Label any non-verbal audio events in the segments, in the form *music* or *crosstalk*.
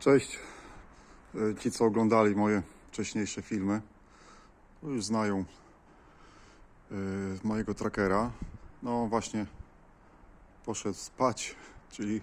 Cześć. E, Ci, co oglądali moje wcześniejsze filmy, to już znają e, mojego trackera. No właśnie poszedł spać, czyli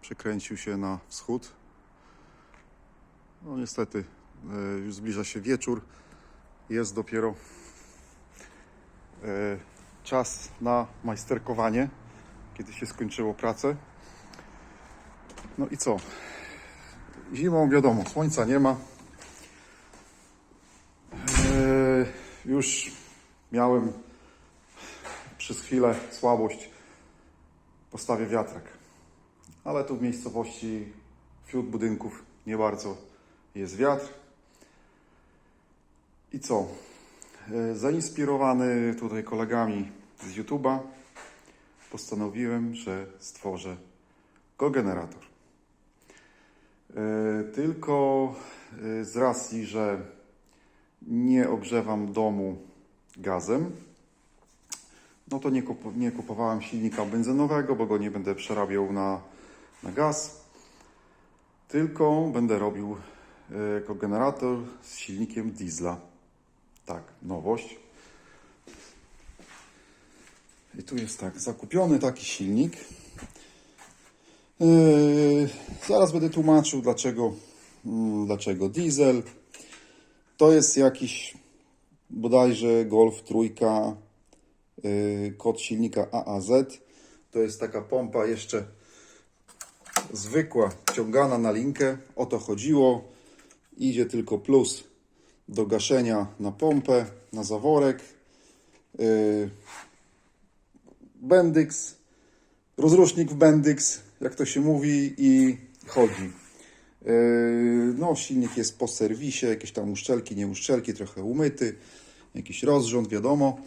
przekręcił się na wschód. No niestety, e, już zbliża się wieczór. Jest dopiero czas na majsterkowanie, kiedy się skończyło pracę. No i co? Zimą wiadomo, słońca nie ma. Eee, już miałem przez chwilę słabość. Postawię wiatrak. Ale tu w miejscowości, wśród budynków nie bardzo jest wiatr. I co? Eee, zainspirowany tutaj kolegami z YouTube'a postanowiłem, że stworzę kogenerator. E, Tylko e, z racji, że nie ogrzewam domu gazem, no to nie, kup, nie kupowałem silnika benzynowego, bo go nie będę przerabiał na, na gaz. Tylko będę robił e, kogenerator z silnikiem diesla. Tak, nowość. I tu jest tak, zakupiony taki silnik. Yy, zaraz będę tłumaczył, dlaczego, mm, dlaczego diesel. To jest jakiś bodajże Golf trójka, yy, kod silnika AAZ. To jest taka pompa jeszcze zwykła, ciągana na linkę. O to chodziło. Idzie tylko plus do gaszenia na pompę, na zaworek. Yy, Bendix, rozrusznik w Bendix, jak to się mówi, i chodzi. Yy, No, silnik jest po serwisie, jakieś tam uszczelki, nie uszczelki, trochę umyty, jakiś rozrząd, wiadomo.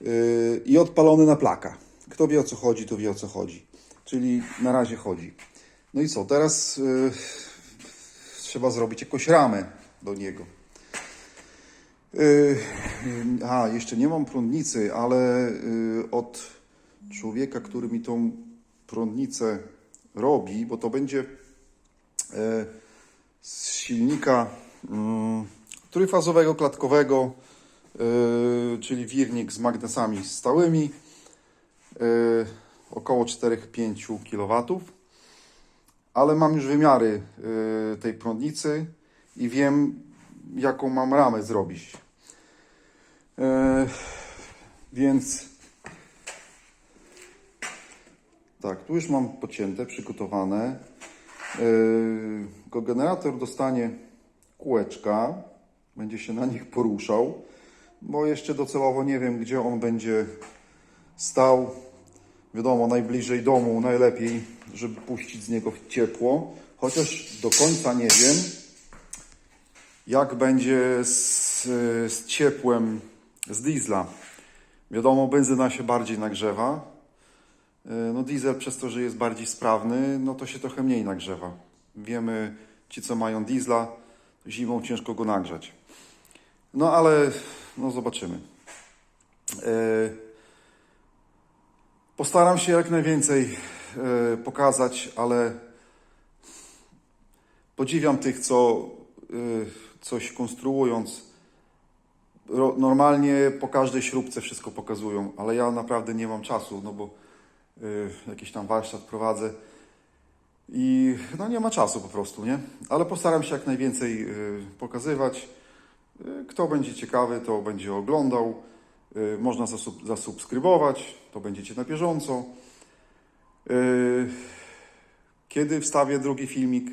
Yy, I odpalony na plaka. Kto wie o co chodzi, to wie o co chodzi. Czyli na razie chodzi. No i co, teraz yy, trzeba zrobić jakąś ramę do niego. A, jeszcze nie mam prądnicy, ale od człowieka, który mi tą prądnicę robi, bo to będzie e, z silnika mm, trójfazowego, klatkowego, e, czyli wirnik z magnesami stałymi, e, około 4-5 kW. Ale mam już wymiary tej prądnicy i wiem, jaką mam ramę zrobić. Więc tak, tu już mam pocięte, przygotowane. Yy, Kogenerator dostanie kółeczka, będzie się na nich poruszał, bo jeszcze docelowo nie wiem, gdzie on będzie stał. Wiadomo, najbliżej domu najlepiej, żeby puścić z niego ciepło, chociaż do końca nie wiem, jak będzie z, z ciepłem z diesla. Wiadomo, benzyna się bardziej nagrzewa, no diesel przez to, że jest bardziej sprawny, no to się trochę mniej nagrzewa. Wiemy, ci co mają diesla, zimą ciężko go nagrzać. No ale no zobaczymy. E, Postaram się jak najwięcej e, pokazać, ale podziwiam tych, co e, coś konstruując normalnie po każdej śrubce wszystko pokazują, ale ja naprawdę nie mam czasu, no bo jakiś tam warsztat prowadzę i no nie ma czasu po prostu, nie? Ale postaram się jak najwięcej y, pokazywać. Y, Kto będzie ciekawy, to będzie oglądał. Y, Można zasub- zasubskrybować, to będziecie na bieżąco. Y, Kiedy wstawię drugi filmik,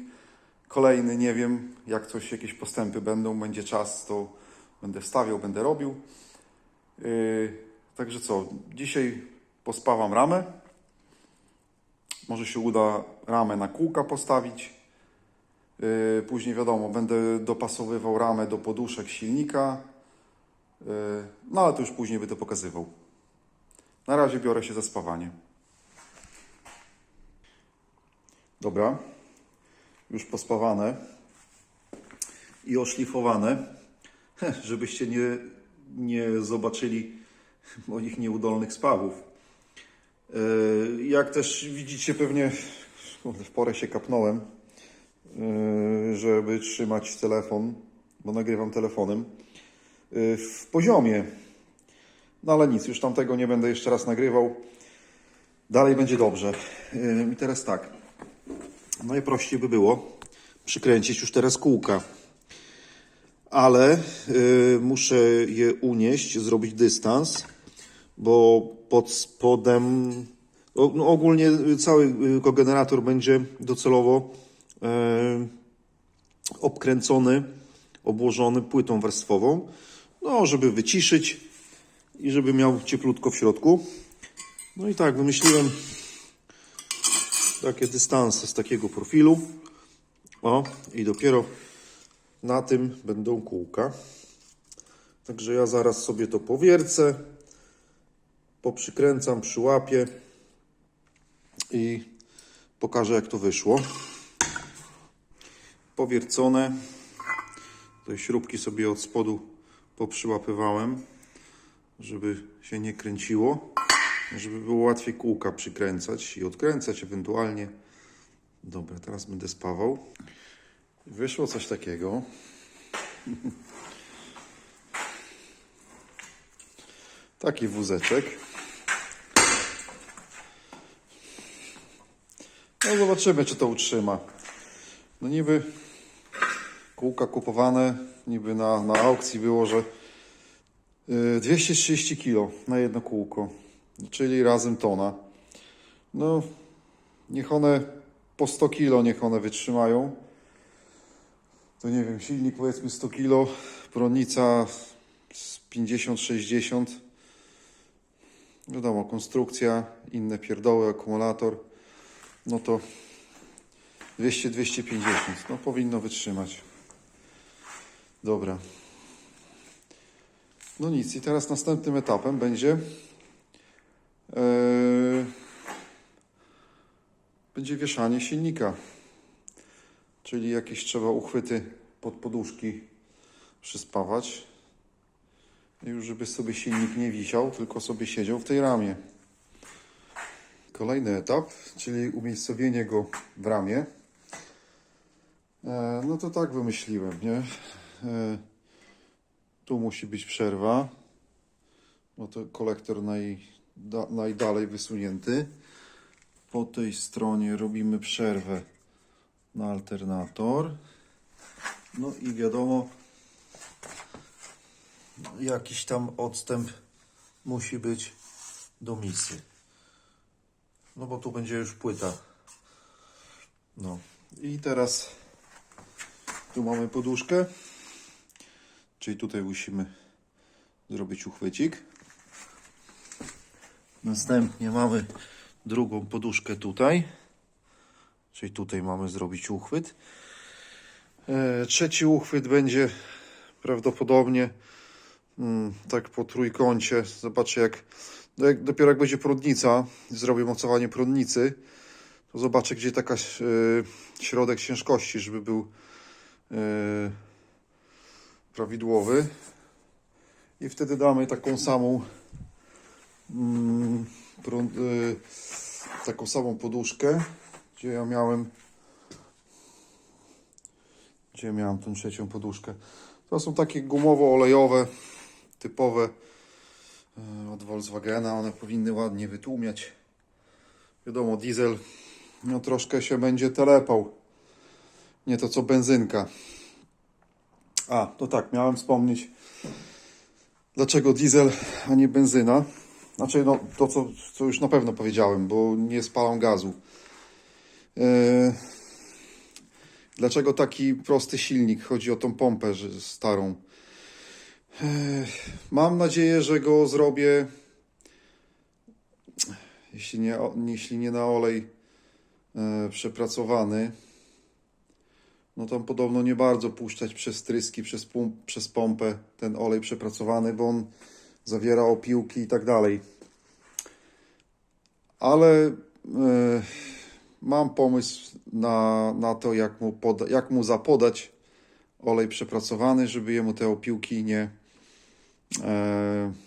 kolejny, nie wiem, jak coś, jakieś postępy będą, będzie czas, to będę wstawiał, będę robił. Także co, dzisiaj pospawam ramę. Może się uda ramę na kółka postawić. Yy, Później wiadomo, będę dopasowywał ramę do poduszek silnika. Yy, No ale to już później będę pokazywał. Na razie biorę się za spawanie. Dobra, już pospawane i oszlifowane, *laughs* żebyście nie, nie zobaczyli moich nieudolnych spawów. Yy, Jak też widzicie pewnie, w porę się kapnąłem, yy, żeby trzymać telefon, bo nagrywam telefonem, yy, w poziomie. No ale nic, już tamtego nie będę jeszcze raz nagrywał. Dalej będzie dobrze. I teraz tak. Najprościej by było przykręcić już teraz kółka. Ale muszę je unieść, zrobić dystans, bo pod spodem no ogólnie cały y, kogenerator będzie docelowo e, obkręcony, obłożony płytą warstwową, no żeby wyciszyć i żeby miał cieplutko w środku. No i tak, wymyśliłem takie dystanse z takiego profilu. O, i dopiero na tym będą kółka. Także ja zaraz sobie to powiercę, poprzykręcam, przyłapię i pokażę jak to wyszło. Powiercone. Te śrubki sobie od spodu poprzyłapywałem, żeby się nie kręciło, żeby było łatwiej kółka przykręcać i odkręcać ewentualnie. Dobra, teraz będę spawał. Wyszło coś takiego. *laughs* Taki wózeczek. No zobaczymy, czy to utrzyma. No niby kółka kupowane, niby na, na aukcji było, że y, 230 kg na jedno kółko, czyli razem tona. No, niech one po 100 kg, niech one wytrzymają. To nie wiem, silnik powiedzmy 100 kg, prądnica z 50-60. Wiadomo, konstrukcja, inne pierdoły, akumulator no to 200-250, no powinno wytrzymać. Dobra. No nic, i teraz następnym etapem będzie e, będzie wieszanie silnika. Czyli jakieś trzeba uchwyty pod poduszki przyspawać. Już żeby sobie silnik nie wisiał, tylko sobie siedział w tej ramie. Kolejny etap, czyli umiejscowienie go w ramie. No to tak wymyśliłem, nie? E, tu musi być przerwa, bo to kolektor naj, da, najdalej wysunięty. Po tej stronie robimy przerwę na alternator. No i wiadomo, jakiś tam odstęp musi być do misy. No bo tu będzie już płyta. No i teraz tu mamy poduszkę. Czyli tutaj musimy zrobić uchwycik. Następnie mamy drugą poduszkę tutaj. Czyli tutaj mamy zrobić uchwyt. E, trzeci uchwyt będzie prawdopodobnie mm, tak po trójkącie. Zobaczę jak, no jak dopiero jak będzie prądnica, zrobię mocowanie prądnicy, to zobaczę gdzie taka e, środek ciężkości, żeby był e, prawidłowy. I wtedy damy taką samą mm, prąd, e, taką samą poduszkę, gdzie ja miałem gdzie miałem tą trzecią poduszkę. To są takie gumowo-olejowe, typowe od Volkswagena. One powinny ładnie wytłumiać. Wiadomo, diesel no troszkę się będzie telepał. Nie to co benzynka. A, to tak, miałem wspomnieć, dlaczego diesel, a nie benzyna. Znaczy, no to co, co już na pewno powiedziałem, bo nie spalam gazu. E, Dlaczego taki prosty silnik? Chodzi o tą pompę starą. Mam nadzieję, że go zrobię, jeśli nie, jeśli nie na olej e, przepracowany. No tam podobno nie bardzo puszczać przez tryski, przez, przez pompę ten olej przepracowany, bo on zawiera opiłki i tak dalej. Ale e, mam pomysł na, na to, jak mu, poda, jak mu zapodać olej przepracowany, żeby jemu te opiłki nie,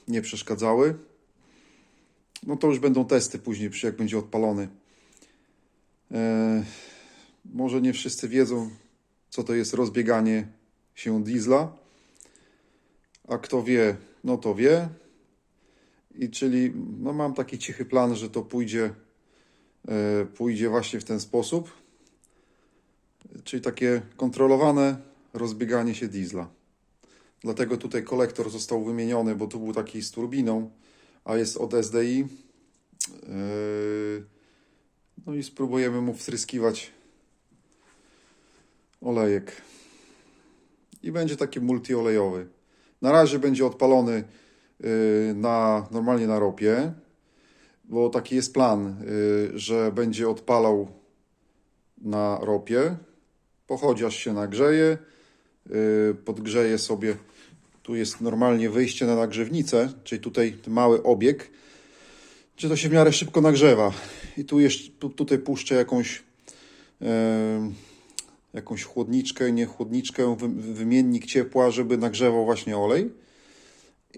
nie przeszkadzały. No to już będą testy później, jak będzie odpalony. E, może nie wszyscy wiedzą, co to jest rozbieganie się diesla. A kto wie, no to wie. I czyli no mam taki cichy plan, że to pójdzie, e, pójdzie właśnie w ten sposób. Czyli takie kontrolowane rozbieganie się diesla. Dlatego tutaj kolektor został wymieniony, bo tu był taki z turbiną, a jest od SDI. Yy, No i spróbujemy mu wtryskiwać olejek. I będzie taki multiolejowy. Na razie będzie odpalony yy, na, normalnie na ropie, bo taki jest plan, yy, że będzie odpalał na ropie. Pochodzi aż się nagrzeje, podgrzeje sobie. Tu jest normalnie wyjście na nagrzewnicę, czyli tutaj mały obieg, czy to się w miarę szybko nagrzewa. I tu jeszcze, tu, tutaj puszczę jakąś, jakąś chłodniczkę, nie chłodniczkę, wy, wymiennik ciepła, żeby nagrzewał właśnie olej.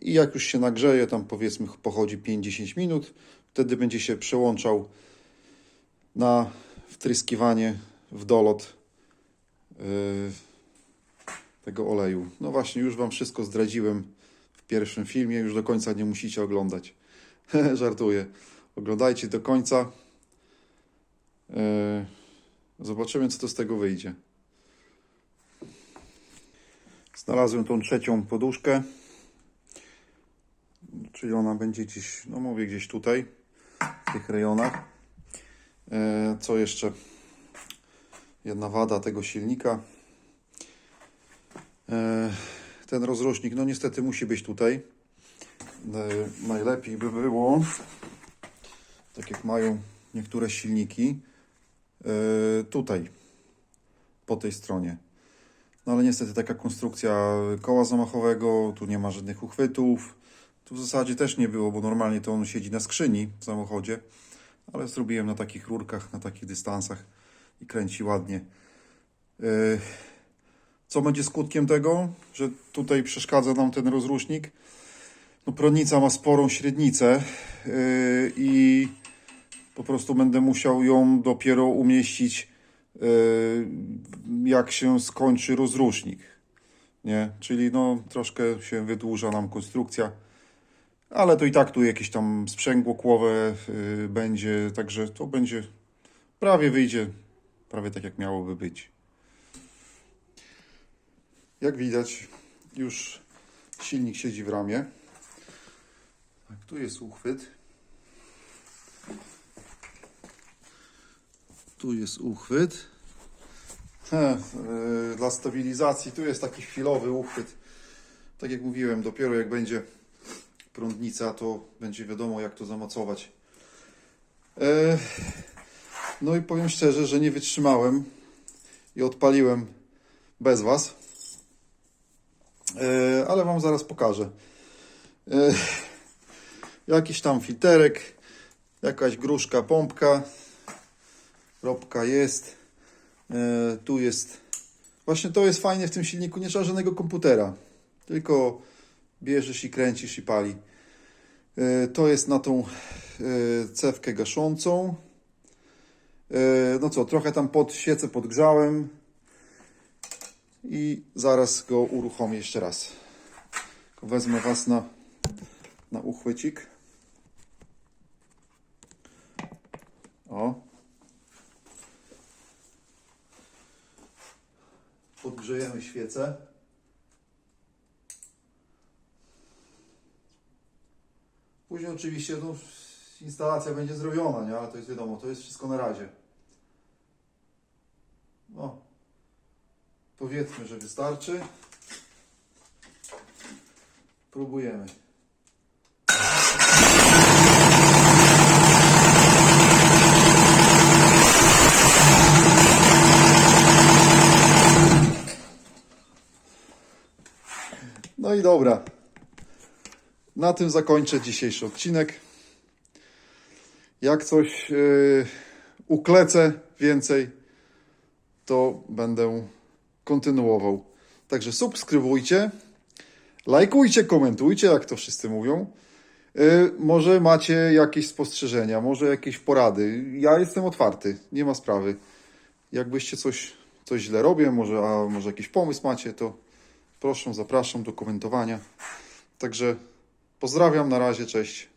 I jak już się nagrzeje, tam powiedzmy pochodzi 5-10 minut, wtedy będzie się przełączał na wtryskiwanie w dolot e, tego oleju. No właśnie, już Wam wszystko zdradziłem w pierwszym filmie, już do końca nie musicie oglądać. *laughs* Żartuję. Oglądajcie do końca. E, Zobaczymy, co to z tego wyjdzie. Znalazłem tą trzecią poduszkę. Czyli ona będzie gdzieś, no mówię, gdzieś tutaj, w tych rejonach. E, Co jeszcze? Jedna wada tego silnika. E, Ten rozrusznik, no niestety musi być tutaj. E, Najlepiej by było, tak jak mają niektóre silniki, e, tutaj, po tej stronie. No ale niestety taka konstrukcja koła zamachowego, tu nie ma żadnych uchwytów. Tu w zasadzie też nie było, bo normalnie to on siedzi na skrzyni w samochodzie, ale zrobiłem na takich rurkach, na takich dystansach i kręci ładnie. E, Co będzie skutkiem tego, że tutaj przeszkadza nam ten rozrusznik? No, pronica ma sporą średnicę yy, i po prostu będę musiał ją dopiero umieścić, yy, jak się skończy rozrusznik. Nie? Czyli no, troszkę się wydłuża nam konstrukcja, ale to i tak tu jakieś tam sprzęgło kłowe yy, będzie, także to będzie prawie wyjdzie, prawie tak jak miałoby być. Jak widać, już silnik siedzi w ramie. Tak, tu jest uchwyt. Tu jest uchwyt. He, yy, dla stabilizacji tu jest taki chwilowy uchwyt. Tak jak mówiłem, dopiero jak będzie prądnica, to będzie wiadomo jak to zamocować. Yy, no i powiem szczerze, że nie wytrzymałem i odpaliłem bez Was. Yy, ale Wam zaraz pokażę. Yy, jakiś tam filterek, jakaś gruszka, pompka, ropka jest, E, tu jest, właśnie to jest fajne w tym silniku, nie trzeba żadnego komputera, tylko bierzesz i kręcisz i pali. E, To jest na tą e, cewkę gaszącą. E, No co, trochę tam pod świecę podgrzałem i zaraz go uruchomię jeszcze raz. Wezmę Was na, na uchwycik. O. Podgrzejemy świecę. Później oczywiście no, instalacja będzie zrobiona, nie? ale to jest wiadomo, to jest wszystko na razie. No, powiedzmy, że wystarczy. Próbujemy. No i dobra. Na tym zakończę dzisiejszy odcinek. Jak coś yy, uklecę więcej, to będę kontynuował. Także subskrybujcie, lajkujcie, komentujcie, jak to wszyscy mówią. Yy, może macie jakieś spostrzeżenia, może jakieś porady. Ja jestem otwarty, nie ma sprawy. Jakbyście coś, coś źle robię, może, a może jakiś pomysł macie, to proszę, zapraszam do komentowania. Także pozdrawiam, na razie, cześć.